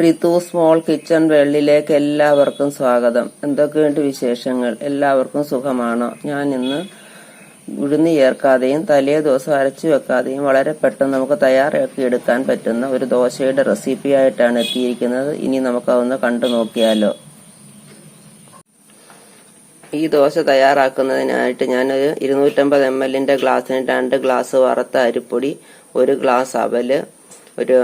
Ritu small kitchen വേൾഡിലേക്ക് എല്ലാവർക്കും സ്വാഗതം. എന്തൊക്കെയുണ്ട് വിശേഷങ്ങൾ? എല്ലാവർക്കും സുഖമാണോ? ഞാൻ ഇന്ന് ഉഴുന്ന് ചേർക്കാതെയും തലേ ദിവസം അരച്ചു വെക്കാതെയും വളരെ പെട്ടെന്ന് നമുക്ക് തയ്യാറാക്കി എടുക്കാൻ പറ്റുന്ന ഒരു ദോശയുടെ റെസിപ്പി ആയിട്ടാണ് എത്തിയിരിക്കുന്നത്. ഇനി നമുക്കതൊന്ന് കണ്ടു നോക്കിയാലോ. ഈ ദോശ തയ്യാറാക്കുന്നതിനായിട്ട് ഞാനൊരു ഇരുന്നൂറ്റമ്പത് എം എല്ലിന്റെ ഗ്ലാസ്സിന് രണ്ട് ഗ്ലാസ് വറുത്ത അരിപ്പൊടി ഒരു ഗ്ലാസ് അവൽ ഒരു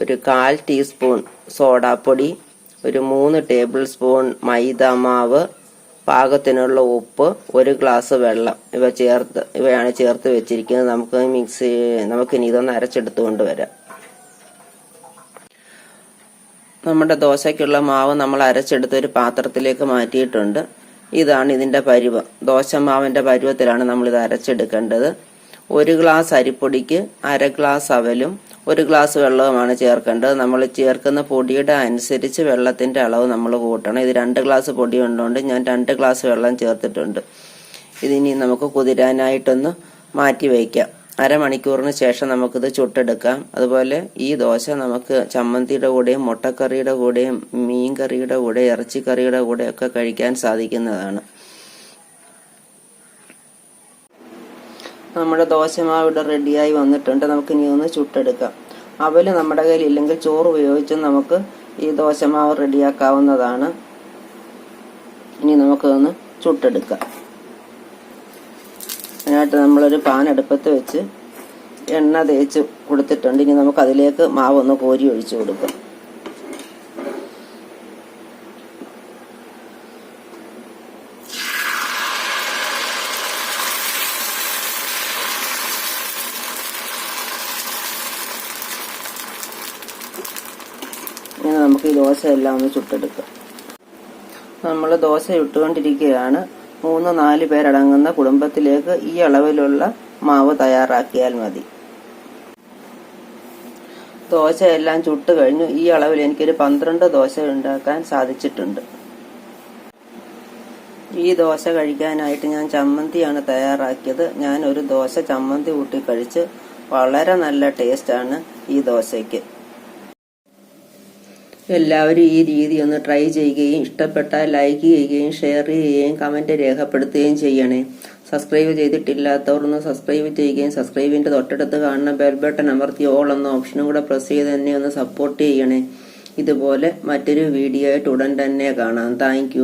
ഒരു കാൽ ടീസ്പൂൺ സോഡാപ്പൊടി ഒരു മൂന്ന് ടേബിൾ സ്പൂൺ മൈദ മാവ് പാകത്തിനുള്ള ഉപ്പ് ഒരു ഗ്ലാസ് വെള്ളം. ഇവ ചേർത്ത് ഇവയാണ് ചേർത്ത് വെച്ചിരിക്കുന്നത്. നമുക്ക് മിക്സി നമുക്കിനി ഇതൊന്ന് അരച്ചെടുത്ത് കൊണ്ടുവരാം. നമ്മുടെ ദോശയ്ക്കുള്ള മാവ് നമ്മൾ അരച്ചെടുത്ത് ഒരു പാത്രത്തിലേക്ക് മാറ്റിയിട്ടുണ്ട്. ഇതാണ് ഇതിന്റെ പരുവം. ദോശമാവിന്റെ പരുവത്തിലാണ് നമ്മൾ ഇത് അരച്ചെടുക്കേണ്ടത്. ഒരു ഗ്ലാസ് അരിപ്പൊടിക്ക് അര ഗ്ലാസ് അവലും ഒരു ഗ്ലാസ് വെള്ളവുമാണ് ചേർക്കേണ്ടത്. നമ്മൾ ചേർക്കുന്ന പൊടിയുടെ അനുസരിച്ച് വെള്ളത്തിന്റെ അളവ് നമ്മൾ കൂട്ടണം. ഇത് രണ്ട് ഗ്ലാസ് പൊടി ഉള്ളതുകൊണ്ട് ഞാൻ രണ്ട് ഗ്ലാസ് വെള്ളം ചേർത്തിട്ടുണ്ട്. ഇതിനി നമുക്ക് കുതിരാനായിട്ടൊന്ന് മാറ്റി വയ്ക്കാം. അരമണിക്കൂറിന് ശേഷം നമുക്കിത് ചുട്ടെടുക്കാം. അതുപോലെ ഈ ദോശ നമുക്ക് ചമ്മന്തിയുടെ കൂടെയും മുട്ടക്കറിയുടെ കൂടെയും മീൻ കറിയുടെ കൂടെ ഇറച്ചിക്കറിയുടെ കൂടെ ഒക്കെ കഴിക്കാൻ സാധിക്കുന്നതാണ്. നമ്മുടെ ദോശമാവ് ഇവിടെ റെഡിയായി വന്നിട്ടുണ്ട്. നമുക്ക് ഇനി ഒന്ന് ചുട്ടെടുക്കാം. അവൽ നമ്മുടെ കയ്യിൽ ഇല്ലെങ്കിൽ ചോറ് ഉപയോഗിച്ചും നമുക്ക് ഈ ദോശമാവ് റെഡിയാക്കാവുന്നതാണ്. ഇനി നമുക്കൊന്ന് ചുട്ടെടുക്കാം. അതിനായിട്ട് നമ്മളൊരു പാൻ അടുപ്പത്ത് വെച്ച് എണ്ണ തേച്ച് കൊടുത്തിട്ടുണ്ട്. ഇനി നമുക്ക് അതിലേക്ക് മാവ് ഒന്ന് കോരി ഒഴിച്ചു കൊടുക്കാം. നമുക്ക് ഈ ദോശ എല്ലാം ഒന്ന് ചുട്ടെടുക്കാം. നമ്മൾ ദോശ ഇട്ടുകൊണ്ടിരിക്കുകയാണ് മൂന്ന് നാല് പേരടങ്ങുന്ന കുടുംബത്തിലേക്ക് ഈ അളവിലുള്ള മാവ് തയ്യാറാക്കിയാൽ മതി. ദോശ എല്ലാം ചുട്ട് കഴിഞ്ഞു. ഈ അളവിൽ എനിക്കൊരു പന്ത്രണ്ട് ദോശ ഉണ്ടാക്കാൻ സാധിച്ചിട്ടുണ്ട്. ഈ ദോശ കഴിക്കാനായിട്ട് ഞാൻ ചമ്മന്തിയാണ് തയ്യാറാക്കിയത്. ഞാൻ ഒരു ദോശ ചമ്മന്തി കൂട്ടി കഴിച്ച് വളരെ നല്ല ടേസ്റ്റാണ് ഈ ദോശയ്ക്ക്. എല്ലാവരും ഈ രീതി ഒന്ന് ട്രൈ ചെയ്യുകയും ഇഷ്ടപ്പെട്ടാൽ ലൈക്ക് ചെയ്യുകയും ഷെയർ ചെയ്യുകയും കമന്റ് രേഖപ്പെടുത്തുകയും ചെയ്യണേ. സബ്സ്ക്രൈബ് ചെയ്തിട്ടില്ലാത്തവർ ഒന്ന് സബ്സ്ക്രൈബ് ചെയ്യുകയും സബ്സ്ക്രൈബിന്റെ തൊട്ടടുത്ത് കാണുന്ന ബെൽ ബട്ടൺ അമർത്തി ഓൾ എന്ന ഓപ്ഷനും കൂടെ പ്രസ് ചെയ്ത് തന്നെ ഒന്ന് സപ്പോർട്ട് ചെയ്യണേ. ഇതുപോലെ മറ്റൊരു വീഡിയോ ആയിട്ട് ഉടൻ തന്നെ കാണാം. താങ്ക്